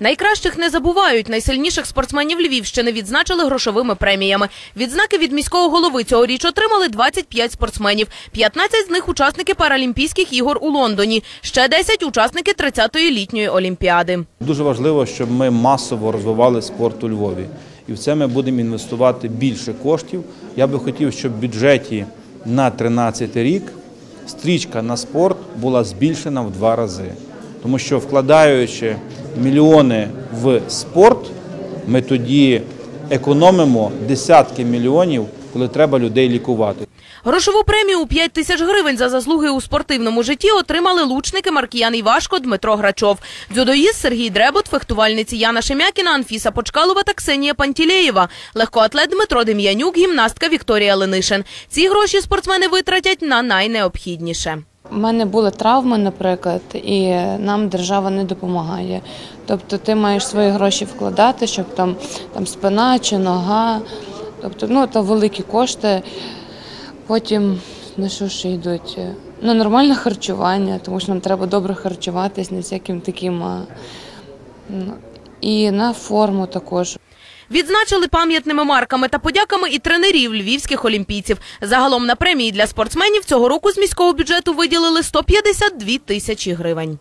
Найкращих не забувають. Найсильніших спортсменів Львівщини відзначили грошовими преміями. Відзнаки від міського голови цьогоріч отримали 25 спортсменів. 15 з них учасники Паралімпійських ігор у Лондоні. Ще 10 – учасники 30-ї літньої олімпіади. Дуже важливо, щоб ми масово розвивали спорт у Львові. І в це ми будемо інвестувати більше коштів. Я би хотів, щоб в бюджеті на 13 рік стрічка на спорт була збільшена в два рази. Тому що вкладаючи мільйони в спорт, ми тоді економимо десятки мільйонів, коли треба людей лікувати. Грошову премію у 5 тисяч гривень за заслуги у спортивному житті отримали лучники Маркіян Івашко, Дмитро Грачов. Дзюдоїст Сергій Дребот, фехтувальниці Яна Шемякіна, Анфіса Почкалова та Ксенія Пантілеєва, легкоатлет Дмитро Дем'янюк, гімнастка Вікторія Ленишин. Ці гроші спортсмени витратять на найнеобхідніше. У мене були травми, наприклад, і нам держава не допомагає. Тобто ти маєш свої гроші вкладати, щоб там, там спина чи нога. Тобто, ну, то великі кошти. Потім на що ще йдуть? На нормальне харчування, тому що нам треба добре харчуватись, не всяким таким. ну, І на форму також. Відзначили пам'ятними марками та подяками і тренерів львівських олімпійців. Загалом на премії для спортсменів цього року з міського бюджету виділили 152 тисячі гривень.